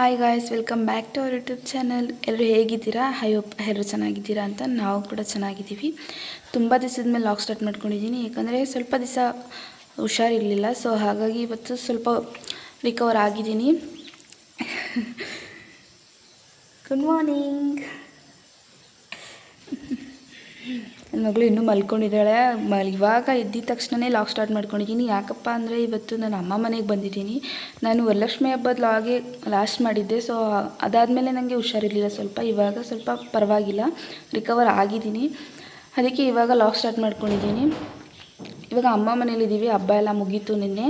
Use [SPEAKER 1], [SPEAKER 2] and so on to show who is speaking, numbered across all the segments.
[SPEAKER 1] Hi guys welcome back to our YouTube channel ಎಲ್ಲರೂ ಹೇಗಿದ್ದೀರಾ? High hope ಎಲ್ಲರೂ ಚೆನ್ನಾಗಿದ್ದೀರಾ ಅಂತ ನಾವು ಕೂಡ ಚೆನ್ನಾಗಿದ್ದೀವಿ. ತುಂಬ ದಿವಸದ ಮೇಲೆ ಲಾಗ್ ಸ್ಟಾರ್ಟ್ ಮಾಡ್ಕೊಂಡಿದ್ದೀನಿ. ಯಾಕಂದರೆ ಸ್ವಲ್ಪ ದಿವಸ ಹುಷಾರಿರಲಿಲ್ಲ ಸೊ ಹಾಗಾಗಿ ಇವತ್ತು ಸ್ವಲ್ಪ ರಿಕವರ್ ಆಗಿದ್ದೀನಿ. ಗುಡ್ ಮಾರ್ನಿಂಗ್ ನನ್ನ ಮಗಳು ಇನ್ನೂ ಮಲ್ಕೊಂಡಿದ್ದಾಳೆ. ಮಲ್, ಇವಾಗ ಎದ್ದಿದ ತಕ್ಷಣನೇ ಲಾಗ್ ಸ್ಟಾರ್ಟ್ ಮಾಡ್ಕೊಂಡಿದ್ದೀನಿ. ಯಾಕಪ್ಪ ಅಂದರೆ ಇವತ್ತು ನಾನು ಅಮ್ಮ ಮನೆಗೆ ಬಂದಿದ್ದೀನಿ. ನಾನು ವರಲಕ್ಷ್ಮಿ ಹಬ್ಬದ ಲಾಗೆ ಲಾಸ್ಟ್ ಮಾಡಿದ್ದೆ. ಸೊ ಅದಾದಮೇಲೆ ನನಗೆ ಹುಷಾರಿರಲಿಲ್ಲ ಸ್ವಲ್ಪ. ಇವಾಗ ಸ್ವಲ್ಪ ಪರವಾಗಿಲ್ಲ. ರಿಕವರ್ ಆಗಿದ್ದೀನಿ. ಅದಕ್ಕೆ ಇವಾಗ ಲಾಗ್ ಸ್ಟಾರ್ಟ್ ಮಾಡ್ಕೊಂಡಿದ್ದೀನಿ. ಇವಾಗ ಅಮ್ಮ ಮನೇಲಿದ್ದೀವಿ ಹಬ್ಬ ಎಲ್ಲ ಮುಗೀತು ನಿನ್ನೆ.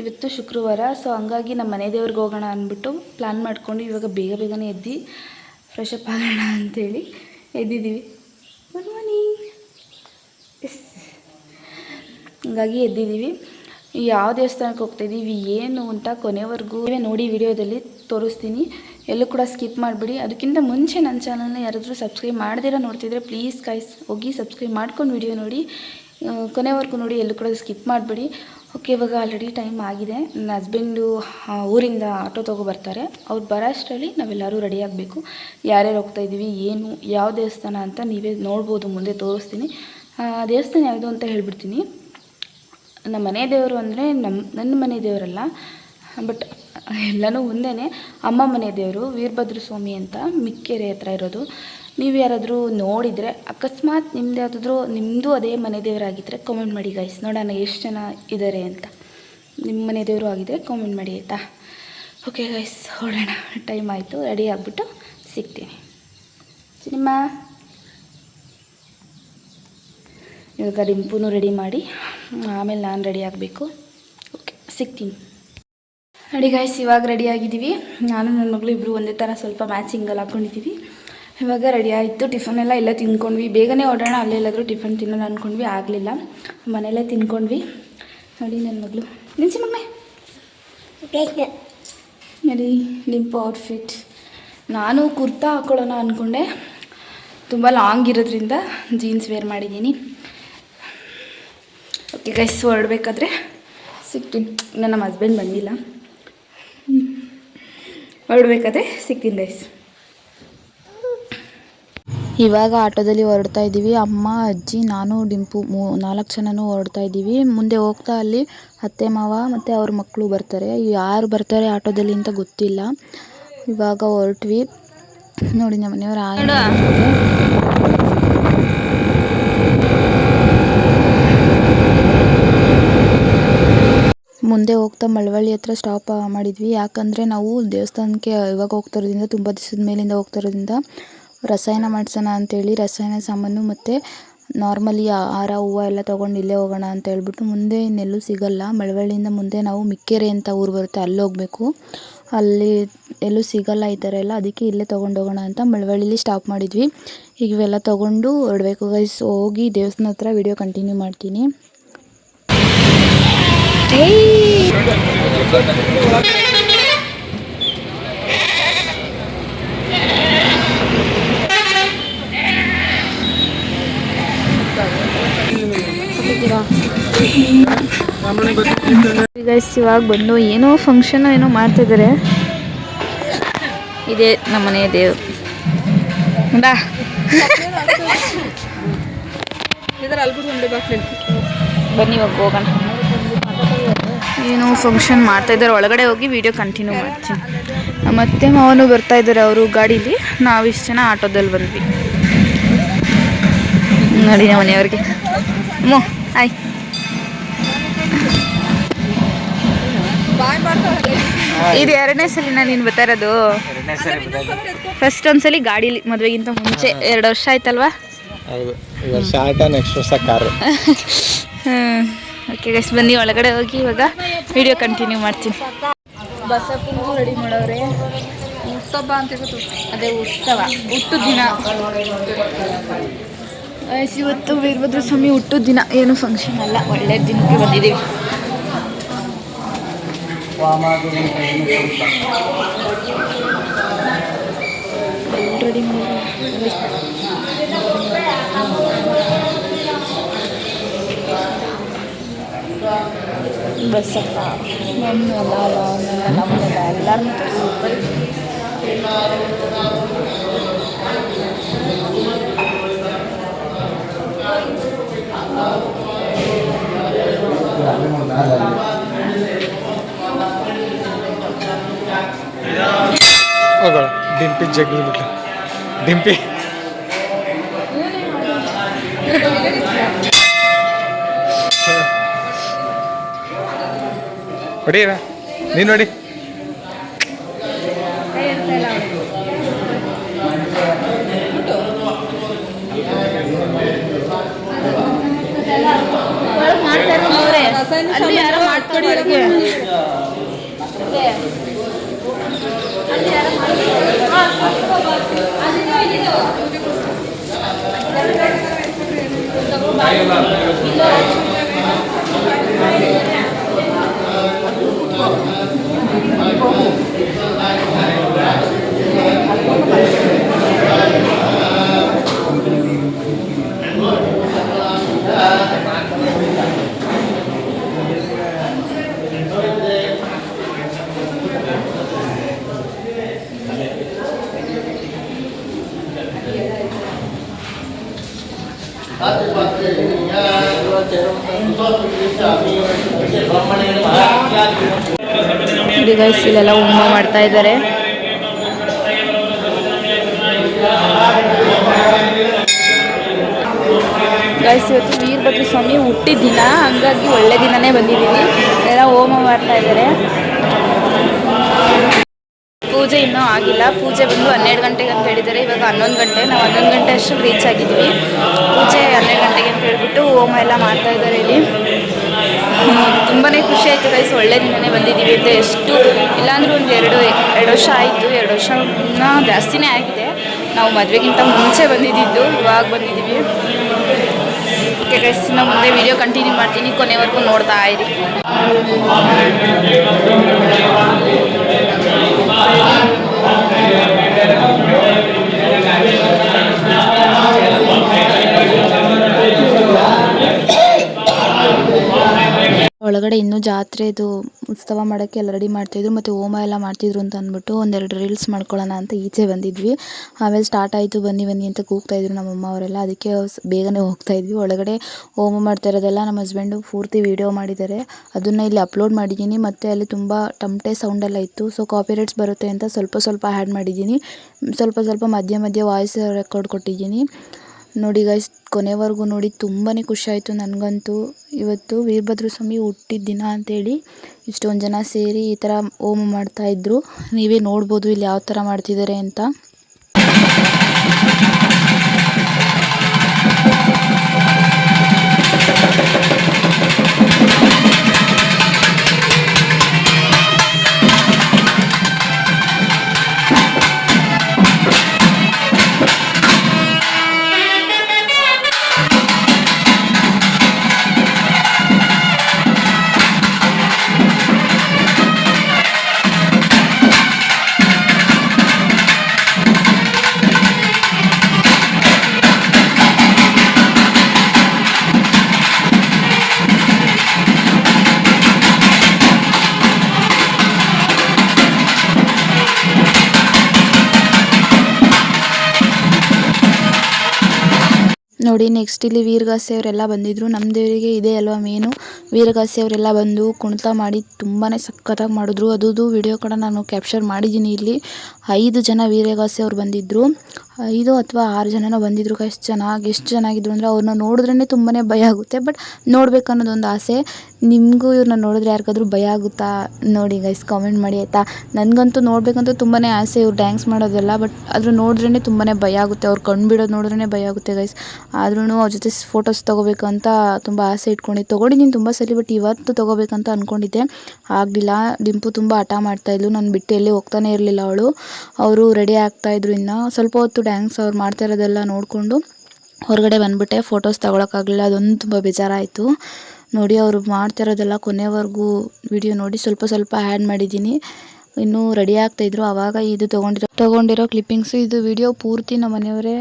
[SPEAKER 1] ಇವತ್ತು ಶುಕ್ರವಾರ. ಸೊ ಹಂಗಾಗಿ ನಮ್ಮ ಮನೆ ದೇವ್ರಿಗೆ ಹೋಗೋಣ ಅಂದ್ಬಿಟ್ಟು ಪ್ಲ್ಯಾನ್ ಮಾಡ್ಕೊಂಡು ಇವಾಗ ಬೇಗ ಬೇಗನೆ ಎದ್ದು ಫ್ರೆಶ್ ಅಪ್ ಆಗೋಣ ಅಂತೇಳಿ ಎದ್ದಿದ್ದೀವಿ. ಗುಡ್ ಮಾರ್ನಿಂಗ್ ಹಂಗಾಗಿ ಎದ್ದಿದ್ದೀವಿ. ಯಾವ ದೇವಸ್ಥಾನಕ್ಕೆ ಹೋಗ್ತಾ ಇದ್ದೀವಿ ಏನು ಅಂತ ಕೊನೆವರೆಗೂ ನೀವೇ ನೋಡಿ ವಿಡಿಯೋದಲ್ಲಿ ತೋರಿಸ್ತೀನಿ. ಎಲ್ಲೂ ಕೂಡ ಸ್ಕಿಪ್ ಮಾಡಿಬಿಡಿ. ಅದಕ್ಕಿಂತ ಮುಂಚೆ ನನ್ನ ಚಾನಲ್ನ ಯಾರಾದರೂ ಸಬ್ಸ್ಕ್ರೈಬ್ ಮಾಡ್ದಿರ ನೋಡ್ತಿದ್ರೆ ಪ್ಲೀಸ್ ಕಾಯ್ಸ್ ಹೋಗಿ ಸಬ್ಸ್ಕ್ರೈಬ್ ಮಾಡ್ಕೊಂಡು ವಿಡಿಯೋ ನೋಡಿ. ಕೊನೆವರೆಗೂ ನೋಡಿ, ಎಲ್ಲೂ ಕೂಡ ಸ್ಕಿಪ್ ಮಾಡಿಬಿಡಿ. ಓಕೆ, ಇವಾಗ ಆಲ್ರೆಡಿ ಟೈಮ್ ಆಗಿದೆ. ನನ್ನ ಹಸ್ಬೆಂಡು ಊರಿಂದ ಆಟೋ ತೊಗೊ ಬರ್ತಾರೆ. ಅವ್ರು ಬರೋಷ್ಟರಲ್ಲಿ ನಾವೆಲ್ಲರೂ ರೆಡಿ ಆಗಬೇಕು. ಯಾರ್ಯಾರು ಹೋಗ್ತಾ ಇದ್ದೀವಿ, ಏನು, ಯಾವ ದೇವಸ್ಥಾನ ಅಂತ ನೀವೇ ನೋಡ್ಬೋದು, ಮುಂದೆ ತೋರಿಸ್ತೀನಿ. ದೇವಸ್ಥಾನ ಯಾವುದು ಅಂತ ಹೇಳ್ಬಿಡ್ತೀನಿ. ನಮ್ಮ ಮನೆ ದೇವರು ಅಂದರೆ ನಮ್ಮ ನನ್ನ ಮನೆ ದೇವರಲ್ಲ ಬಟ್ ಎಲ್ಲನೂ ಒಂದೇ ಅಮ್ಮ ಮನೆ ದೇವರು, ವೀರಭದ್ರ ಸ್ವಾಮಿ ಅಂತ ಮಿಕ್ಕೇರಿ ಹತ್ರ ಇರೋದು. ನೀವು ಯಾರಾದರೂ ನೋಡಿದರೆ, ಅಕಸ್ಮಾತ್ ನಿಮ್ಮದು ಯಾವುದಾದ್ರೂ ನಿಮ್ಮದು ಅದೇ ಮನೆ ದೇವರಾಗಿದ್ದರೆ ಕಾಮೆಂಟ್ ಮಾಡಿ ಗೈಸ್ ನೋಡೋಣ ಎಷ್ಟು ಜನ ಇದ್ದಾರೆ ಅಂತ. ನಿಮ್ಮ ಮನೆ ದೇವರು ಆಗಿದ್ದರೆ ಕಾಮೆಂಟ್ ಮಾಡಿ ಆಯಿತಾ? ಓಕೆ ಗೈಸ್ ಹೊಡೋಣ ಟೈಮ್ ಆಯಿತು. ರೆಡಿ ಆಗಿಬಿಟ್ಟು ಸಿಗ್ತೀನಿ. ಸಿನಿಮಾ ಇವಾಗ ಡಿಂಪುನು ರೆಡಿ ಮಾಡಿ ಆಮೇಲೆ ನಾನು ರೆಡಿ ಆಗಬೇಕು. ಓಕೆ ಸಿಗ್ತೀನಿ. ನೋಡಿ ಗಾಯ್ಸ್ ಇವಾಗ ರೆಡಿ ಆಗಿದ್ದೀವಿ. ನಾನು ನನ್ನ ಮಗಳು ಇಬ್ಬರು ಒಂದೇ ಥರ ಸ್ವಲ್ಪ ಮ್ಯಾಚಿಂಗಲ್ಲಿ ಹಾಕ್ಕೊಂಡಿದ್ದೀವಿ ಇವಾಗ ರೆಡಿ ಆಯಿತು ಟಿಫನ್ ಎಲ್ಲ ಎಲ್ಲ ತಿಂದ್ಕೊಂಡ್ವಿ ಬೇಗನೆ ಓಡೋಣ ಅಲ್ಲೆಲ್ಲಾದರೂ ಟಿಫನ್ ತಿನ್ನೋಣ ಅಂದ್ಕೊಂಡ್ವಿ ಆಗಲಿಲ್ಲ. ಮನೆಯಲ್ಲೇ ತಿನ್ಕೊಂಡ್ವಿ. ನೋಡಿ ನನ್ನ ಮಗಳು. ನಿಲ್ಸಿ ಮಗನೇ. ನೋಡಿ ಲಿಂಪು ಔಟ್ಫಿಟ್ ನಾನು ಕುರ್ತಾ ಹಾಕ್ಕೊಳ್ಳೋಣ ಅಂದ್ಕೊಂಡೆ ತುಂಬ ಲಾಂಗ್ ಇರೋದ್ರಿಂದ ಜೀನ್ಸ್ ವೇರ್ ಮಾಡಿದ್ದೀನಿ. ಓಕೆ ಗೈಸ್ ಹೊರಡ್ಬೇಕಾದ್ರೆ ಸಿಗ್ತೀನಿ ಇನ್ನು ನಮ್ಮ ಹಸ್ಬೆಂಡ್ ಬಂದಿಲ್ಲ. ಹೊರಡಬೇಕಾದ್ರೆ ಸಿಗ್ತೀನಿ ಗೈಸ್ ಇವಾಗ ಆಟೋದಲ್ಲಿ ಹೊರಡ್ತಾ ಇದ್ದೀವಿ. ಅಮ್ಮ ಅಜ್ಜಿ ನಾನು ಡಿಂಪು ಮೂ ನಾಲ್ಕು ಜನನೂ ಹೊರಡ್ತಾ ಇದ್ದೀವಿ. ಮುಂದೆ ಹೋಗ್ತಾ ಅಲ್ಲಿ ಅತ್ತೆ ಮಾವ ಮತ್ತು ಅವ್ರ ಮಕ್ಕಳು ಬರ್ತಾರೆ. ಯಾರು ಬರ್ತಾರೆ ಆಟೋದಲ್ಲಿ ಅಂತ ಗೊತ್ತಿಲ್ಲ. ಇವಾಗ ಹೊರಟ್ವಿ. ನೋಡಿ ನಮ್ಮ ಮನೆಯವ್ರು ಮುಂದೆ ಹೋಗ್ತಾ ಮಳವಳ್ಳಿ ಹತ್ರ ಸ್ಟಾಪ್ ಮಾಡಿದ್ವಿ. ಯಾಕಂದರೆ ನಾವು ದೇವಸ್ಥಾನಕ್ಕೆ ಇವಾಗ ಹೋಗ್ತಾ ಇರೋದ್ರಿಂದ ತುಂಬ ದಿವಸದ ಮೇಲಿಂದ ಹೋಗ್ತಾ ಇರೋದ್ರಿಂದ ರಸಾಯನ ಮಾಡ್ಸೋಣ ಅಂತೇಳಿ ರಸಾಯನ ಸಾಮಾನು ಮತ್ತು ನಾರ್ಮಲಿ ಹಾರ ಹೂವು ಎಲ್ಲ ತೊಗೊಂಡು ಇಲ್ಲೇ ಹೋಗೋಣ ಅಂತ ಹೇಳ್ಬಿಟ್ಟು ಮುಂದೆ ಇನ್ನೆಲ್ಲೂ ಸಿಗೋಲ್ಲ. ಮಳವಳ್ಳಿಯಿಂದ ಮುಂದೆ ನಾವು ಮಿಕ್ಕೇರಿ ಅಂತ ಊರು ಬರುತ್ತೆ, ಅಲ್ಲಿ ಹೋಗಬೇಕು. ಅಲ್ಲಿ ಎಲ್ಲೂ ಸಿಗೋಲ್ಲ ಈ ಥರ ಎಲ್ಲ. ಅದಕ್ಕೆ ಇಲ್ಲೇ ತೊಗೊಂಡು ಹೋಗೋಣ ಅಂತ ಮಳವಳ್ಳಿಲಿ ಸ್ಟಾಪ್ ಮಾಡಿದ್ವಿ. ಈಗ ಇವೆಲ್ಲ ತೊಗೊಂಡು ಹೊರಡ್ಬೇಕು ಗೈಸ್ ಹೋಗಿ ದೇವಸ್ಥಾನ ಹತ್ರ ವಿಡಿಯೋ ಕಂಟಿನ್ಯೂ ಮಾಡ್ತೀನಿ. ಗೈಸ್ ಇವಾಗ ಬಂದು ಏನೋ ಫಂಕ್ಷನ್ ಏನೋ ಮಾಡ್ತಿದ್ದಾರೆ ಇದೇ ನಮ್ಮನೆ ದೇವ್ರು. ಬಾ ಬನ್ನಿ ಇವಾಗ ಹೋಗೋಣ. ಏನೋ ಫಂಕ್ಷನ್ ಮಾಡ್ತಾ ಇದ್ದಾರೆ ಒಳಗಡೆ ಹೋಗಿ ವಿಡಿಯೋ ಕಂಟಿನ್ಯೂ ಮಾಡ್ತೀನಿ. ಮತ್ತೆ ಮಾವನು ಬರ್ತಾ ಇದ್ದಾರೆ ಅವರು ಗಾಡೀಲಿ. ನಾವು ಇಷ್ಟು ಜನ ಆಟೋದಲ್ಲಿ ಬಂದ್ವಿ. ನೋಡಿ ನಮ್ಮ ಮನೆಯವ್ರಿಗೆ. ಮೋ ಆಯ್. ಇದು ಎರಡನೇ ಸಲ ನೀನು ಬರ್ತಾ ಇರೋದು? ಫಸ್ಟ್ ಒಂದ್ಸಲಿ ಗಾಡೀಲಿ ಮದುವೆಗಿಂತ ಮುಂಚೆ ಎರಡು ವರ್ಷ ಆಯ್ತಲ್ವಾ?
[SPEAKER 2] ಹೌದು. ವರ್ಷ ಆಟ ನೆಕ್ಸ್ಟ್ ವರ್ಷ ಕಾರು.
[SPEAKER 1] ಓಕೆ ಗೈಸ್ ಬನ್ನಿ ಒಳಗಡೆ ಹೋಗಿ ಇವಾಗ ವಿಡಿಯೋ ಕಂಟಿನ್ಯೂ ಮಾಡ್ತೀನಿ. ಬಸಪ್ಪಂಗೂ ರೆಡಿ ಮಾಡೋರೆ. ಉತ್ಸವ ಅಂತ ಅದೇ ಉತ್ಸವ ಹುಟ್ಟು ದಿನ. ಗೈಸ್ ಇವತ್ತು ವೀರಭದ್ರ ಸ್ವಾಮಿ ಹುಟ್ಟು ದಿನ. ಏನು ಫಂಕ್ಷನ್ ಅಲ್ಲ ಒಳ್ಳೆ ದಿನಕ್ಕೆ ಬಂದಿದ್ದೀವಿ. ರೆಡಿ ಮಾಡಿ. ಬಸ್ಸಪ್ಪ ಮಮ್ಮಿ ಎಲ್ಲ ಅಲ್ಲ ನಮ್ಮನೆಲ್ಲ ಎಲ್ಲರನ್ನೂ ತೋರಿಸಿ
[SPEAKER 2] ಹೋಗೋಣ ಡಿಂಪಿ ಜಗ್ಗಿ ಬಿಟ್ಲು ಡಿಂಪಿ ಹೊಡಿ ನೀನು ನೋಡಿ
[SPEAKER 1] ಅಲ್ಲಿ ಯಾರೋ 와. ಇಲ್ಲೆಲ್ಲ ಉಮ್ಮ ಮಾಡ್ತಾ ಇದ್ದಾರೆ. ಗೈಸ್ ಇವತ್ತು ವೀರಭದ್ರ ಸ್ವಾಮಿ ಹುಟ್ಟಿದ ದಿನ, ಹಂಗಾಗಿ ಒಳ್ಳೆ ದಿನನೇ ಬಂದಿದ್ದೀನಿ. ಎಲ್ಲ ಹೋಮ ಮಾಡ್ತಾ ಇದ್ದಾರೆ. ಪೂಜೆ ಇನ್ನೂ ಆಗಿಲ್ಲ. ಪೂಜೆ ಬಂದು ಹನ್ನೆರಡು ಗಂಟೆಗೆ ಅಂತ ಹೇಳಿದ್ದಾರೆ. ಇವಾಗ ಹನ್ನೊಂದು ಗಂಟೆ. ನಾವು ಹನ್ನೊಂದು ಗಂಟೆ ಅಷ್ಟು ರೀಚ್ ಆಗಿದ್ವಿ ಪೂಜೆ ಹನ್ನೆರಡು ಗಂಟೆಗೆ ಅಂತ ಹೇಳ್ಬಿಟ್ಟು ಹೋಮ ಎಲ್ಲ ಮಾಡ್ತಾ ಇದ್ದಾರೆ ಇಲ್ಲಿ. ತುಂಬಾ ಖುಷಿ ಆಯಿತು ಗೈಸ್ ಒಳ್ಳೆ ದಿನನೇ ಬಂದಿದ್ದೀವಿ ಅಂತ ಎಷ್ಟು, ಇಲ್ಲಾಂದ್ರೂ ಒಂದು ಎರಡು ಎರಡು ವರ್ಷ ಆಯಿತು, ಎರಡು ವರ್ಷ ಜಾಸ್ತಿನೇ ಆಗಿದೆ. ನಾವು ಮದುವೆಗಿಂತ ಮುಂಚೆ ಬಂದಿದ್ದಿದ್ದು ಇವಾಗ ಬಂದಿದ್ದೀವಿ. ಓಕೆ ಗೈಸ್ ನಾವು ಮುಂದೆ ವಿಡಿಯೋ ಕಂಟಿನ್ಯೂ ಮಾಡ್ತೀನಿ, ಕೊನೆವರೆಗೂ ನೋಡ್ತಾ ಇರಿ. ಒಳಗಡೆ ಇನ್ನೂ ಜಾತ್ರೆದು ಉತ್ಸವ ಮಾಡೋಕ್ಕೆ ಎಲ್ಲ ರೆಡಿ ಮಾಡ್ತಿದ್ರು. ಮತ್ತು ಹೋಮ ಎಲ್ಲ ಮಾಡ್ತಿದ್ರು ಅಂತ ಅಂದ್ಬಿಟ್ಟು ಒಂದೆರಡು ರೀಲ್ಸ್ ಮಾಡ್ಕೊಳ್ಳೋಣ ಅಂತ ಈಚೆ ಬಂದಿದ್ವಿ. ಆಮೇಲೆ ಸ್ಟಾರ್ಟ್ ಆಯಿತು, ಬನ್ನಿ ಬನ್ನಿ ಅಂತ ಕೂಗ್ತಾಯಿದ್ರು ನಮ್ಮಮ್ಮ ಅವರೆಲ್ಲ. ಅದಕ್ಕೆ ಬೇಗನೆ ಹೋಗ್ತಾ ಇದ್ವಿ. ಒಳಗಡೆ ಹೋಮ ಮಾಡ್ತಾ ಇರೋದೆಲ್ಲ ನಮ್ಮ ಹಸ್ಬೆಂಡು ಪೂರ್ತಿ ವೀಡಿಯೋ ಮಾಡಿದ್ದಾರೆ. ಅದನ್ನು ಇಲ್ಲಿ ಅಪ್ಲೋಡ್ ಮಾಡಿದ್ದೀನಿ. ಮತ್ತು ಅಲ್ಲಿ ತುಂಬ ಟಮಟೆ ಸೌಂಡೆಲ್ಲ ಇತ್ತು. ಸೊ ಕಾಪಿರೈಟ್ಸ್ ಬರುತ್ತೆ ಅಂತ ಸ್ವಲ್ಪ ಸ್ವಲ್ಪ ಆ್ಯಡ್ ಮಾಡಿದ್ದೀನಿ. ಸ್ವಲ್ಪ ಸ್ವಲ್ಪ ಮಧ್ಯ ಮಧ್ಯೆ ವಾಯ್ಸ್ ರೆಕಾರ್ಡ್ ಕೊಟ್ಟಿದ್ದೀನಿ. ನೋಡಿ ಗೈಸ್ ಕೊನೆವರೆಗೂ ನೋಡಿ ತುಂಬಾ ಖುಷಿ ಆಯಿತು ನನಗಂತೂ. ಇವತ್ತು ವೀರಭದ್ರ ಸ್ವಾಮಿ ಹುಟ್ಟಿದ ದಿನ ಅಂಥೇಳಿ ಇಷ್ಟೊಂದು ಜನ ಸೇರಿ ಈ ಥರ ಹೋಮ ಮಾಡ್ತಾಯಿದ್ರು ನೀವೇ ನೋಡ್ಬೋದು ಇಲ್ಲಿ ಯಾವ ಥರ ಮಾಡ್ತಿದ್ದಾರೆ ಅಂತ. ನೋಡಿ ನೆಕ್ಸ್ಟ್ ಇಲ್ಲಿ ವೀರಗಾಸೆ ಅವರೆಲ್ಲ ಬಂದಿದ್ರು. ನಮ್ಮ ದೇವರಿಗೆ ಇದೆ ಅಲ್ವಾ ಮೇನು ವೀರಗಾಸೆ ಅವರೆಲ್ಲ ಬಂದು ಕುಣಿತ ಮಾಡಿ ತುಂಬಾ ಸಖತ್ತಾಗಿ ಮಾಡಿದ್ರು. ಅದು ವಿಡಿಯೋ ಕೂಡ ನಾನು ಕ್ಯಾಪ್ಚರ್ ಮಾಡಿದ್ದೀನಿ ಇಲ್ಲಿ. ಐದು ಜನ ವೀರಗಾಸೆ ಅವ್ರು ಬಂದಿದ್ದರು ಐದು ಅಥವಾ ಆರು ಜನನೋ ಬಂದಿದ್ರು ಎಷ್ಟು ಚೆನ್ನಾಗಿ ಎಷ್ಟು ಚೆನ್ನಾಗಿದ್ರು ಅಂದರೆ ಅವ್ರನ್ನ ನೋಡಿದ್ರೇ ತುಂಬಾ ಭಯ ಆಗುತ್ತೆ. ಬಟ್ ನೋಡ್ಬೇಕು ಅನ್ನೋದೊಂದು ಆಸೆ. ನಿಮಗೂ ಇವ್ರನ್ನ ನೋಡಿದ್ರೆ ಯಾರಿಗಾದ್ರೂ ಭಯ ಆಗುತ್ತಾ? ನೋಡಿ ಗೈಸ್ ಕಾಮೆಂಟ್ ಮಾಡಿ ಆಯಿತಾ? ನನಗಂತೂ ನೋಡಬೇಕಂತ ತುಂಬಾ ಆಸೆ ಇವ್ರು ಡ್ಯಾನ್ಸ್ ಮಾಡೋದೆಲ್ಲ ಬಟ್ ಆದರೂ ನೋಡಿದ್ರೇ ತುಂಬಾ ಭಯ ಆಗುತ್ತೆ. ಅವ್ರು ಕಣ್ಣು ಬಿಡೋದು ನೋಡಿದ್ರೇ ಭಯ ಆಗುತ್ತೆ ಗೈಸ್ ಆದ್ರೂ ಅವ್ರ ಜೊತೆ ಫೋಟೋಸ್ ತೊಗೋಬೇಕು ಅಂತ ತುಂಬ ಆಸೆ ಇಟ್ಕೊಂಡಿದ್ದೆ ತೊಗೊಂಡಿದ್ದೀನಿ ತುಂಬ ಸರಿ ಬಟ್ ಇವತ್ತು ತೊಗೋಬೇಕಂತ ಅಂದ್ಕೊಂಡಿದ್ದೆ ಆಗಲಿಲ್ಲ ಡಿಂಪು ತುಂಬ ಹಠ ಮಾಡ್ತಾಯಿದ್ಲು ನಾನು ಬಿಟ್ಟು ಎಲ್ಲಿ ಹೋಗ್ತಾನೆ ಇರಲಿಲ್ಲ ಅವಳು. ಅವರು ರೆಡಿ ಆಗ್ತಾಯಿದ್ರು ಇನ್ನು. ಸ್ವಲ್ಪ ಹೊತ್ತು ಡ್ಯಾನ್ಸ್ ಅವ್ರು ಮಾಡ್ತಾ ಇರೋದೆಲ್ಲ ನೋಡಿಕೊಂಡು ಹೊರಗಡೆ ಬಂದುಬಿಟ್ಟೆ ಫೋಟೋಸ್ ತಗೊಳಕ್ಕಾಗಲಿಲ್ಲ. ಅದೊಂದು ತುಂಬ ಬೇಜಾರಾಯಿತು. ನೋಡಿ, ಅವರು ಮಾಡ್ತಿರೋದೆಲ್ಲ ಕೊನೆವರೆಗೂ ವಿಡಿಯೋ ನೋಡಿ ಸ್ವಲ್ಪ ಸ್ವಲ್ಪ ಆ್ಯಡ್ ಮಾಡಿದ್ದೀನಿ. ಇನ್ನೂ ರೆಡಿ ಆಗ್ತಾಯಿದ್ರು ಆವಾಗ ಇದು ತೊಗೊಂಡಿರೋ ತೊಗೊಂಡಿರೋ ಕ್ಲಿಪ್ಪಿಂಗ್ಸು ಇದು ವಿಡಿಯೋ ಪೂರ್ತಿ ನಮ್ಮ ಮನೆಯವರೇ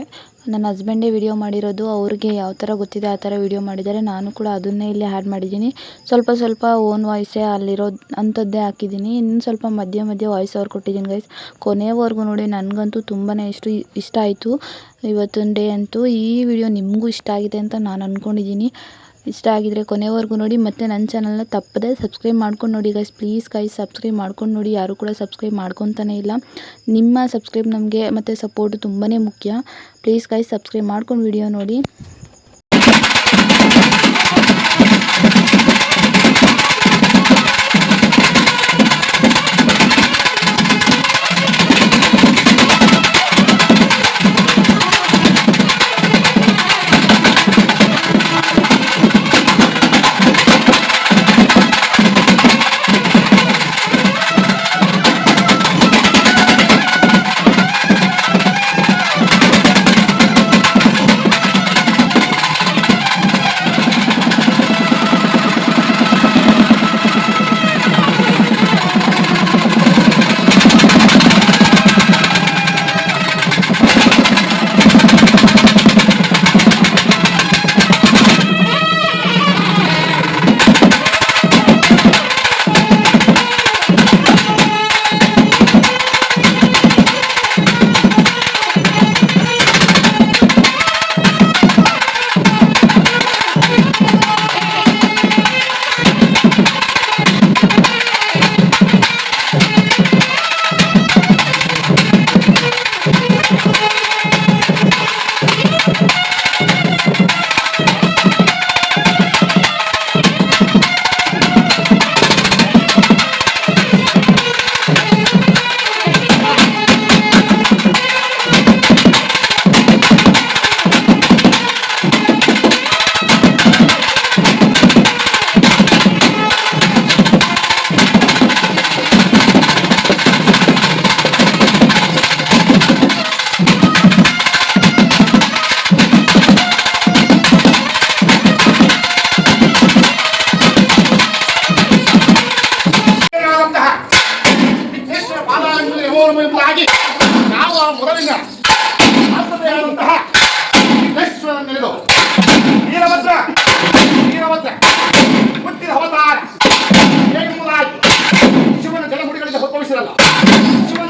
[SPEAKER 1] ನನ್ನ ಹಸ್ಬೆಂಡೇ ವಿಡಿಯೋ ಮಾಡಿರೋದು ಅವ್ರಿಗೆ ಯಾವ ಥರ ಗೊತ್ತಿದೆ ಆ ಥರ ವಿಡಿಯೋ ಮಾಡಿದ್ದಾರೆ. ನಾನು ಕೂಡ ಅದನ್ನೇ ಇಲ್ಲಿ ಆ್ಯಡ್ ಮಾಡಿದ್ದೀನಿ. ಸ್ವಲ್ಪ ಸ್ವಲ್ಪ ಓನ್ ವಾಯ್ಸೇ ಅಲ್ಲಿರೋ ಅಂಥದ್ದೇ ಹಾಕಿದ್ದೀನಿ. ಇನ್ನು ಸ್ವಲ್ಪ ಮಧ್ಯ ಮಧ್ಯ ವಾಯ್ಸ್ ಅವ್ರು ಕೊಟ್ಟಿದ್ದೀನಿ ಗೈಸ್ ಕೊನೆಯವರೆಗೂ ನೋಡಿ ನನಗಂತೂ ತುಂಬಾ ಇಷ್ಟು ಇಷ್ಟ ಆಯಿತು. ಇವತ್ತಿನ ಡೇ ಅಂತೂ ಈ ವಿಡಿಯೋ ನಿಮಗೂ ಇಷ್ಟ ಆಗಿದೆ ಅಂತ ನಾನು ಅಂದ್ಕೊಂಡಿದ್ದೀನಿ ಇಷ್ಟ ಆಗಿದ್ರೆ ಕೊನೆವರೆಗೂ ನೋಡಿ. ಮತ್ತು ನನ್ನ ಚಾನಲ್ನ ತಪ್ಪದೆ ಸಬ್ಸ್ಕ್ರೈಬ್ ಮಾಡ್ಕೊಂಡು ನೋಡಿ ಗೈಸ್ ಪ್ಲೀಸ್ ಗೈಸ್ ಸಬ್ಸ್ಕ್ರೈಬ್ ಮಾಡ್ಕೊಂಡು ನೋಡಿ. ಯಾರು ಕೂಡ ಸಬ್ಸ್ಕ್ರೈಬ್ ಮಾಡ್ಕೊತಾನೆ ಇಲ್ಲ. ನಿಮ್ಮ ಸಬ್ಸ್ಕ್ರೈಬ್ ನಮಗೆ ಮತ್ತು ಸಪೋರ್ಟ್ ತುಂಬಾ ಮುಖ್ಯ. ಪ್ಲೀಸ್ ಗೈಸ್ ಸಬ್ಸ್ಕ್ರೈಬ್ ಮಾಡ್ಕೊಂಡು ವಿಡಿಯೋ ನೋಡಿ.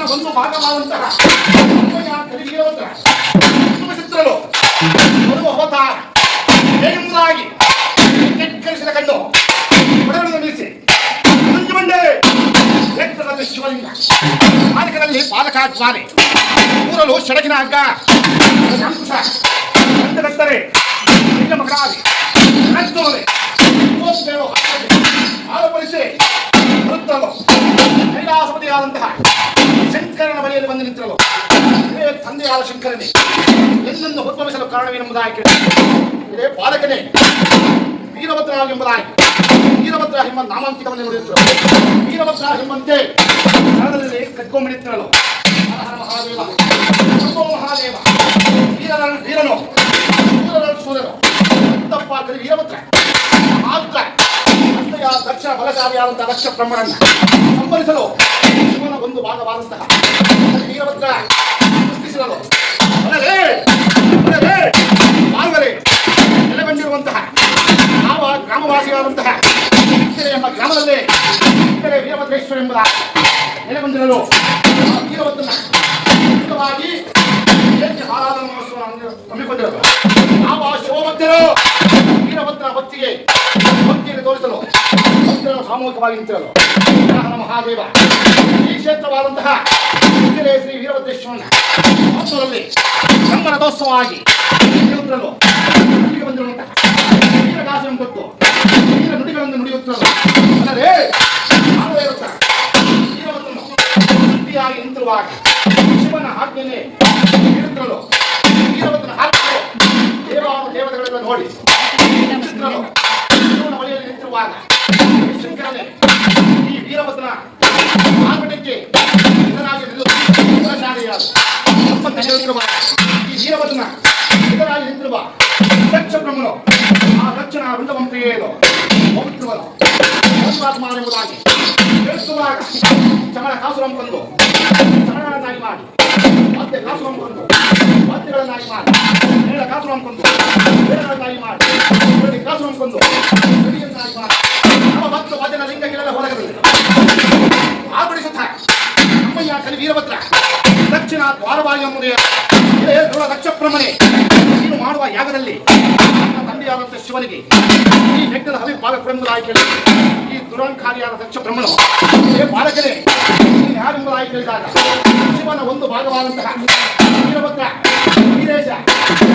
[SPEAKER 3] ಶಿವನ ಒಂದು ಭಾಗವಾದಂತಹ ಉದ್ಭವಿಸುತ್ತಿರಲು ಬರುವ ಅವತಾರ ಹೇಗೆಂಬುದಾಗಿ ಕೆಕ್ಕರಿಸಿದ ಕಣ್ಣು ಹೊಡೆಗಳನ್ನು ನಿಲ್ಲಿಸಿ. ಬಂದೆ ನೇತ್ರದಲ್ಲಿ ಶಿವಲಿಂಗ. ಪಾಲಕರಲ್ಲಿ ಪಾಲಕಾಜ್ವಾಲೆ ಊರಲು ಸಡಗಿನ ಹಗ್ಗ. ಅಂಕುಶ ಕಂದಗತ್ತರೆ ನಿನ್ನ ಮಗನಾಗಿ ಆರೋಪಡಿಸಿ ಬರುತ್ತಲು ಕೈಲಾಸಪತಿಯಾದಂತಹ ಶಂಕರನ ಬಳಿಯಲ್ಲಿ ಬಂದು ನಿಂತಿರಲು. ತಂದೆಯಾದ ಶಂಕರನೇ ಎಂದೆಂದು ಉದ್ಭವಿಸಲು ಕಾರಣವೇನೆಂಬುದಾಗಿ. ಇದೇ ಬಾಲಕನೇ ವೀರಭದ್ರ ಎಂಬುದಾಗಿ. ವೀರಭದ್ರ ಎಂಬ ನಾಮಾಂಕಿತವನ್ನು ನುಡಿಯುತ್ತಿರಲು ವೀರಭದ್ರ ಎಂಬಂತೆ ಕನ್ನಡದಲ್ಲಿ ಕಟ್ಕೊಂಡ್ಬಿಡುತ್ತಿರಲು ಮಹಾದೇವ ಮಹಾದೇವ ವೀರನ ವೀರನು ಸೂರನ. ಸೂರ್ಯನು ಅಂತಪ್ಪ ವೀರಭದ್ರ? ಮಾತ್ರ ತಂದೆಯ ದಕ್ಷ ಬಲಶಾಲಿಯಾದಂತಹ ದಕ್ಷ ಬ್ರಹ್ಮನನ್ನ ಸಂಪರಿಸಲು ಶಿವನ ಒಂದು ಭಾಗವಾದಂತಹ ವೀರಭದ್ರ ಸೃಷ್ಟಿಸಲು ಅಲ್ಲರೇ ಅಲ್ಲರೇ ಮಾರ್ಗರೇ ನೆಲೆಗೊಂಡಿರುವಂತಹ ಯಾವ ಗ್ರಾಮವಾಸಿಯಾದಂತಹ ಎಂಬ ಗ್ರಾಮದಲ್ಲಿ ವೀರಭದ್ರೇಶ್ವರ ಎಂಬ ನೆಲೆಗೊಂಡಿರಲು ವೀರಭದ್ರವಾಗಿ ಏಕೆ ಆರಾಧನಾ ಹಮ್ಮಿಕೊಂಡಿರಲು ಯಾವ ಶಿವಭಕ್ತರು ವೀರಭದ್ರ ಭಕ್ತಿಗೆ ಭಕ್ತಿಯನ್ನು ತೋರಿಸಲು ಭಕ್ತರನ್ನು ಸಾಮೂಹಿಕವಾಗಿ ನಿಂತಿರೋದು ಮಹಾದೇವ, ಈ ಕ್ಷೇತ್ರವಾದಂತಹ ಇಕ್ಕರೆ ಶ್ರೀ ವೀರಭದ್ರೇಶ್ವರನ ರಥೋತ್ಸವವಾಗಿ ನಿಂತಿರಲು ಇಲ್ಲಿಗೆ ಬಂದಿರುವಂತಹ ಕೊಟ್ಟು ವೀರ ನುಡಿಗಳನ್ನು ನುಡಿಯುತ್ತಿರಲು ಮಾಡುವ ಇರುತ್ತ ನಿಂತಿರುವಾಗ ಶಿವನ ಆಜ್ಞೆಯೇ ನೀಡುತ್ತಿರಲು ವೀರವತ್ತನ ಆಜ್ಞೆ ದೇವಾನು ದೇವತೆಗಳೆಲ್ಲ ನೋಡಿ ಬಳಿಯಲ್ಲಿ ನಿಂತಿರುವಾಗ ಶಂಕರನೇ ಈ ವೀರವತ್ತನ ಆರ್ಭಟಕ್ಕೆ ಇದರಾಗಿ ಹೇಳುತ್ತಿರುವ ಈ ವೀರವತ್ತನ ಇದರಾಗಿ ನಿಂತಿರುವ ದಕ್ಷ ಆ ದಕ್ಷಿಣ ವೃಂದವಂತೆಯೇನು ಹೋಗುತ್ತಿರುವನು ಪರಮಾತ್ಮ ಎಂಬುದಾಗಿ ತಿಳಿಸುವಾಗ ಚಮನ ಕಾಸುರಂ ಮಾಡಿ. ಮತ್ತೆ ಕಾಸು ಅಂದ್ಕೊಂಡು ವಾದ್ಯಗಳನ್ನಾಗಿ ಮಾಡಿ. ಮೇಳ ಕಾಸು ಅಂದ್ಕೊಂಡು ಮೇಳಗಳನ್ನಾಗಿ ಮಾಡಿ. ಕಾಸುರಂ ಕಲಿ ವೀರಭದ್ರ. ದಕ್ಷಿಣ ದ್ವಾರವಾಯು ಎಂಬುದೇ ದಕ್ಷ ಪ್ರಮಣೆ ನೀನು ಮಾಡುವ ಯಾಗದಲ್ಲಿ ನನ್ನ ತಂದೆಯಾದಂಥ ಶಿವನಿಗೆ ಈ ಹೆಗ್ಗದ ಹವಿ ಕೇಳಿ, ಈ ದುರಂಕಾರಿಯಾದ ದಕ್ಷ ಬ್ರಹ್ಮನು ಏ ಬಾಲಕನೇ, ನೀನು ಯಾರೆಂಬುದಾಗಿ ಕೇಳಿದಾಗ ಶಿವನ ಒಂದು ಭಾಗವಾದಂತಹ ವೀರಭದ್ರ, ವೀರೇಶ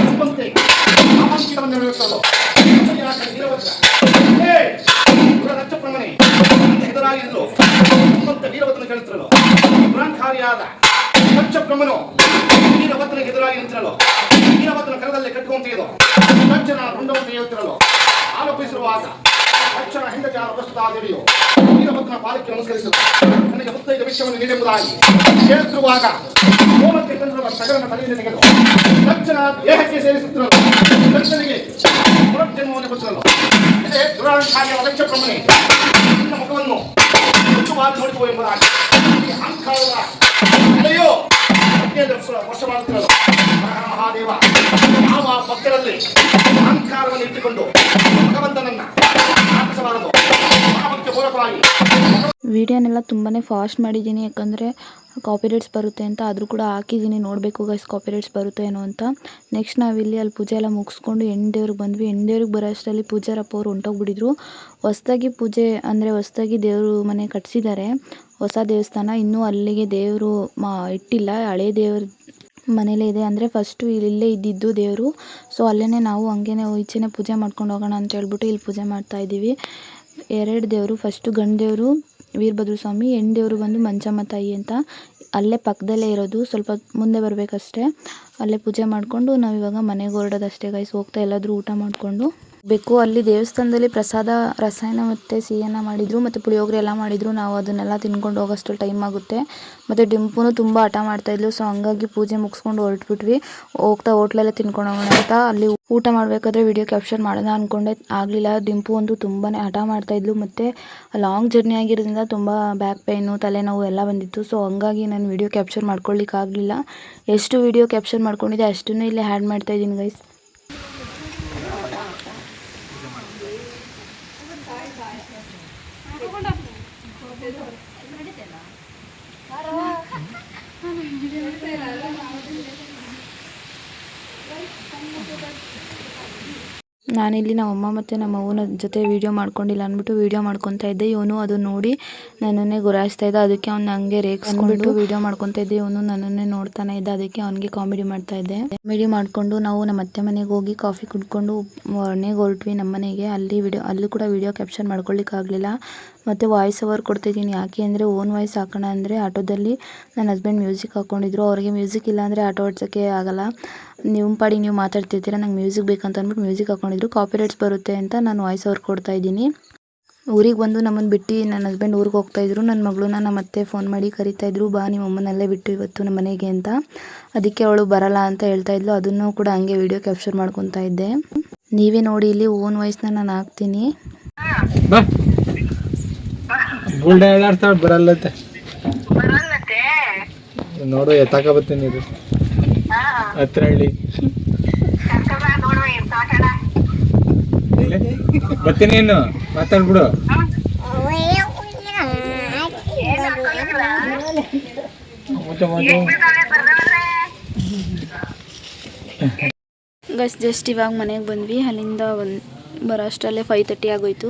[SPEAKER 3] ಹನುಮಂತೆ ನಾಮಾಂಕಿತವನ್ನು ನೆರವೇರಿಸಲು ವೀರಭದ್ರ. ದಕ್ಷ ಪ್ರಮಣೆ ಹೆದರಾಗಿರಲು ವೀರಭದ್ರನ ಕೇಳುತ್ತಿರಲು ದುರಂಕಾರಿಯಾದ ಪಂಚಬ್ರಹ್ಮನು ಬ್ರಹ್ಮನು ವೀರಭದ್ರನಿಗೆ ಎದುರಾಗಿ ನಿಂತಿರಲು ವೀರಭದ್ರನ ಕರದಲ್ಲಿ ಕಟ್ಟುಕೊಂಡು ಕಂಚನ ರುಂಡವನ್ನು ತೆಗೆಯುತ್ತಿರಲು ಆರೋಪಿಸಿರುವಾಗ ದಕ್ಷನ ಹೆಂಡತಿಯಾದ ಪ್ರಸ್ತುತಾದೇವಿಯು ವೀರಭದ್ರನ ಪಾಲಕ್ಕೆ ನಮಸ್ಕರಿಸಲು ನನಗೆ ಮುತ್ತೈದ ವಿಷಯವನ್ನು ನೀಡೆಂಬುದಾಗಿ ಹೇಳುತ್ತಿರುವಾಗ ಹೋಮಕ್ಕೆ ತಂದಿರುವ ಸಗರನ ತಲೆಯಲ್ಲಿ ತೆಗೆದು ದಕ್ಷನ ದೇಹಕ್ಕೆ ಸೇರಿಸುತ್ತಿರಲು ದಕ್ಷನಿಗೆ ಪುನರ್ಜನ್ಮವನ್ನು ಕೊಟ್ಟಿರಲು ಇದೇ ದುರಾಂಕಾರಿಯ ದಕ್ಷ ಬ್ರಹ್ಮನೆ ನಿನ್ನ ಮುಖವನ್ನು ಮುಚ್ಚುವಾಗಿ ನೋಡಿಕೋ ಎಂಬುದಾಗಿ. ಈ ಅಹಂಕಾರದ ಅಲೆಯೋ ಹದಿನೈದು ವರ್ಷ ವರ್ಷ ಮಾಡುತ್ತಿರಲು ಹರ ಮಹಾದೇವ, ಯಾವ ಭಕ್ತರಲ್ಲಿ ಅಹಂಕಾರವನ್ನು ಇಟ್ಟುಕೊಂಡು ಭಗವಂತನನ್ನ ಪೂರ್ವಕವಾಗಿ
[SPEAKER 1] ವೀಡಿಯೋನೆಲ್ಲ ತುಂಬಾ ಫಾಸ್ಟ್ ಮಾಡಿದ್ದೀನಿ, ಯಾಕಂದರೆ ಕಾಪಿರೈಟ್ಸ್ ಬರುತ್ತೆ ಅಂತ ಆದರೂ ಕೂಡ ಹಾಕಿದ್ದೀನಿ. ನೋಡಬೇಕು ಗೈಸ್ ಕಾಪಿರೈಟ್ಸ್ ಬರುತ್ತೆ ಏನೋ ಅಂತ. ನೆಕ್ಸ್ಟ್ ನಾವಿಲ್ಲಿ ಅಲ್ಲಿ ಪೂಜೆ ಎಲ್ಲ ಮುಗಿಸ್ಕೊಂಡು ಹೆಣ್ಣು ದೇವ್ರಿಗೆ ಬಂದ್ವಿ. ಹೆಣ್ಣು ದೇವ್ರಿಗೆ ಬರೋ ಅಷ್ಟರಲ್ಲಿ ಪೂಜಾರಪ್ಪ ಅವ್ರು ಹೊಂಟೋಗ್ಬಿಟ್ಟಿದ್ರು. ಹೊಸ್ದಾಗಿ ಪೂಜೆ ಅಂದರೆ ಹೊಸ್ದಾಗಿ ದೇವರು ಮನೆ ಕಟ್ಸಿದ್ದಾರೆ. ಹೊಸ ದೇವಸ್ಥಾನ. ಇನ್ನೂ ಅಲ್ಲಿಗೆ ದೇವರು ಮಾ, ಇಟ್ಟಿಲ್ಲ. ಹಳೆ ದೇವ್ರ ಮನೇಲೇ ಇದೆ ಅಂದರೆ ಫಸ್ಟು ಇಲ್ಲೇ ಇದ್ದಿದ್ದು ದೇವರು. ಸೊ ಅಲ್ಲೇ ನಾವು ಹಂಗೇ ಈಚೆನೇ ಪೂಜೆ ಮಾಡ್ಕೊಂಡು ಹೋಗೋಣ ಅಂತ ಹೇಳ್ಬಿಟ್ಟು ಇಲ್ಲಿ ಪೂಜೆ ಮಾಡ್ತಾ ಇದ್ದೀವಿ. ಎರಡು ದೇವರು ಫಸ್ಟು ಗಂಡು ದೇವರು ವೀರಭದ್ರ ಸ್ವಾಮಿ ಹೆಣ್ಣು ಬಂದು ಮಂಚಮ್ಮ ತಾಯಿ ಅಂತ ಅಲ್ಲೇ ಪಕ್ಕದಲ್ಲೇ ಇರೋದು, ಸ್ವಲ್ಪ ಮುಂದೆ ಬರಬೇಕಷ್ಟೇ. ಅಲ್ಲೇ ಪೂಜೆ ಮಾಡಿಕೊಂಡು ನಾವಿವಾಗ ಮನೆಗೆ ಹೊರಡೋದಷ್ಟೇ ಗೈಸ್ ಹೋಗ್ತಾ ಎಲ್ಲಾದರೂ ಊಟ ಮಾಡಿಕೊಂಡು. ಬೇಕು ಅಲ್ಲಿ ದೇವಸ್ಥಾನದಲ್ಲಿ ಪ್ರಸಾದ, ರಸಾಯನ ಮತ್ತು ಸಿಹಿಯನ್ನು ಮಾಡಿದರು ಮತ್ತು ಪುಳಿಯೋಗರೆ ಎಲ್ಲ ಮಾಡಿದರು. ನಾವು ಅದನ್ನೆಲ್ಲ ತಿನ್ಕೊಂಡು ಹೋಗೋಷ್ಟು ಟೈಮ್ ಆಗುತ್ತೆ. ಮತ್ತು ಡಿಂಪುನು ತುಂಬ ಹಠ ಮಾಡ್ತಾಯಿದ್ಲು ಸೊ ಹಂಗಾಗಿ ಪೂಜೆ ಮುಗಿಸ್ಕೊಂಡು ಹೊರಟ್ಬಿಟ್ವಿ. ಹೋಗ್ತಾ ಹೋಟ್ಲೆಲ್ಲ ತಿನ್ಕೊಂಡು ಹೋಗೋಣ ಅಂತ. ಅಲ್ಲಿ ಊಟ ಮಾಡಬೇಕಾದ್ರೆ ವಿಡಿಯೋ ಕ್ಯಾಪ್ಚರ್ ಮಾಡೋಣ ಅಂದ್ಕೊಂಡೆ ಆಗಲಿಲ್ಲ. ಡಿಂಪು ಒಂದು ತುಂಬಾ ಹಠ ಮಾಡ್ತಾಯಿದ್ಲು ಮತ್ತು ಲಾಂಗ್ ಜರ್ನಿ ಆಗಿರೋದ್ರಿಂದ ತುಂಬ ಬ್ಯಾಕ್ ಪೈನು ತಲೆನೋವು ಎಲ್ಲ ಬಂದಿತ್ತು. ಸೊ ಹಂಗಾಗಿ ನಾನು ವಿಡಿಯೋ ಕ್ಯಾಪ್ಚರ್ ಮಾಡ್ಕೊಳ್ಳಿಕ್ಕಾಗಲಿಲ್ಲ. ಎಷ್ಟು ವಿಡಿಯೋ ಕ್ಯಾಪ್ಚರ್ ಮಾಡ್ಕೊಂಡಿದ್ದೆ ಅಷ್ಟನ್ನು ಇಲ್ಲಿ ಆ್ಯಡ್ ಮಾಡ್ತಾಯಿದ್ದೀನಿ ಗೈಸ್ ನಾನಿಲ್ಲಿ ನಮ್ಮ ಅಮ್ಮ ಮತ್ತು ನಮ್ಮ ಅವ್ವನ ಜೊತೆ ವೀಡಿಯೋ ಮಾಡ್ಕೊಂಡಿಲ್ಲ ಅಂದ್ಬಿಟ್ಟು ವೀಡಿಯೋ ಮಾಡ್ಕೊತಾ ಇದ್ದೆ. ಇವನು ಅದು ನೋಡಿ ನನ್ನನ್ನೇ ಗುರಾಯಿಸ್ತಾ ಇದ್ದ. ಅದಕ್ಕೆ ಅವ್ನು ಹಂಗೆ ರೇಗಿಸ್ಕೊಂಡು ವೀಡಿಯೋ ಮಾಡ್ಕೊತಾ ಇದ್ದೆ. ಇವನು ನನ್ನನ್ನೇ ನೋಡ್ತಾನೆ ಇದ್ದ. ಅದಕ್ಕೆ ಅವನಿಗೆ ಕಾಮಿಡಿ ಮಾಡ್ತಾ ಇದ್ದೆ. ಕಾಮಿಡಿ ಮಾಡಿಕೊಂಡು ನಾವು ನಮ್ಮ ಅತ್ತೆ ಮನೆಗೆ ಹೋಗಿ ಕಾಫಿ ಕುಡ್ಕೊಂಡು ಮನೆಗೆ ಹೊರಟ್ವಿ ನಮ್ಮ ಮನೆಗೆ. ಅಲ್ಲಿ ವಿಡಿಯೋ ಅಲ್ಲೂ ಕೂಡ ವೀಡಿಯೋ ಕ್ಯಾಪ್ಚರ್ ಮಾಡ್ಕೊಳ್ಳಿಕ್ಕಾಗಲಿಲ್ಲ ಮತ್ತು ವಾಯ್ಸ್ ಓವರ್ ಕೊಡ್ತಿದ್ದೀನಿ. ಯಾಕೆ ಅಂದರೆ ಓನ್ ವಾಯ್ಸ್ ಹಾಕೋಣ ಅಂದರೆ ಆಟೋದಲ್ಲಿ ನನ್ನ ಹಸ್ಬೆಂಡ್ ಮ್ಯೂಸಿಕ್ ಹಾಕ್ಕೊಂಡಿದ್ರು ಅವ್ರಿಗೆ ಮ್ಯೂಸಿಕ್ ಇಲ್ಲ ಅಂದರೆ ಆಟೋ ಓಡ್ಸೋಕ್ಕೆ ಆಗಲ್ಲ. ನಿಮ್ಮ ಪಾಡಿಗೆ ನೀವು ಮಾತಾಡ್ತಿರ್ತೀರ ನಂಗೆ ಮ್ಯೂಸಿಕ್ ಬೇಕಂತ ಅಂದ್ಬಿಟ್ಟು ಮ್ಯೂಸಿಕ್ ಹಾಕೊಂಡಿದ್ರು. ಕಾಪಿರೈಟ್ಸ್ ಬರುತ್ತೆ ಅಂತ ನಾನು ವಾಯ್ಸ್ ಓವರ್ ಕೊಡ್ತಾ ಇದ್ದೀನಿ. ಊರಿಗೆ ಬಂದು ನಮ್ಮನ್ನು ಬಿಟ್ಟು ನನ್ನ ಹಸ್ಬೆಂಡ್ ಊರಿಗೆ ಹೋಗ್ತಾಯಿದ್ರು ನನ್ನ ಮಗಳನ್ನ ನಮ್ಮ ಅತ್ತೆ ಫೋನ್ ಮಾಡಿ ಕರಿತಾಯಿದ್ರು ಬಾ ನಿಮ್ಮ ಅಮ್ಮನಲ್ಲೇ ಬಿಟ್ಟು ಇವತ್ತು ನಮ್ಮ ಮನೆಗೆ ಅಂತ. ಅದಕ್ಕೆ ಅವಳು ಬರಲ್ಲ ಅಂತ ಹೇಳ್ತಾ ಇದ್ಲು. ಅದನ್ನು ಕೂಡ ಹಂಗೆ ವಿಡಿಯೋ ಕ್ಯಾಪ್ಚರ್ ಮಾಡ್ಕೊತಾ ಇದ್ದೆ. ನೀವೇ ನೋಡಿ ಇಲ್ಲಿ ಓನ್ ವಾಯ್ಸ್ನ ನಾನು ಹಾಕ್ತೀನಿ.
[SPEAKER 2] ಬರಲ್ಲತ್ತೆ. ನೋಡು ಎತ್ತಾಕ ಬರ್ತೀನಿ ಇದು. ಹತ್ರ ಹೇಳಿ? ಬರ್ತೀನಿ ಇನ್ನು ಮಾತಾಡ್ಬಿಡು.
[SPEAKER 1] ಗಸ್ ಜಸ್ಟ್ ಇವಾಗ ಮನೆಗೆ ಬಂದ್ವಿ. ಅಲ್ಲಿಂದ ಒಂದು ಬರೋ ಅಷ್ಟರಲ್ಲೇ ಫೈವ್ ತರ್ಟಿ ಆಗೋಯ್ತು.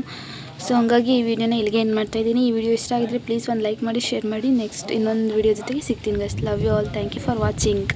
[SPEAKER 1] ಸೊ ಹಂಗಾಗಿ ಈ ವಿಡಿಯೋನ ಇಲ್ಲಿಗೆ ಏನು ಮಾಡ್ತಾ ಇದ್ದೀನಿ. ಈ ವಿಡಿಯೋ ಇಷ್ಟ ಆಗಿದ್ರೆ ಪ್ಲೀಸ್ ಒಂದು ಲೈಕ್ ಮಾಡಿ ಶೇರ್ ಮಾಡಿ. ನೆಕ್ಸ್ಟ್ ಇನ್ನೊಂದು ವಿಡಿಯೋ ಜೊತೆಗೆ ಸಿಗ್ತೀನಿ guys love you all thank you for watching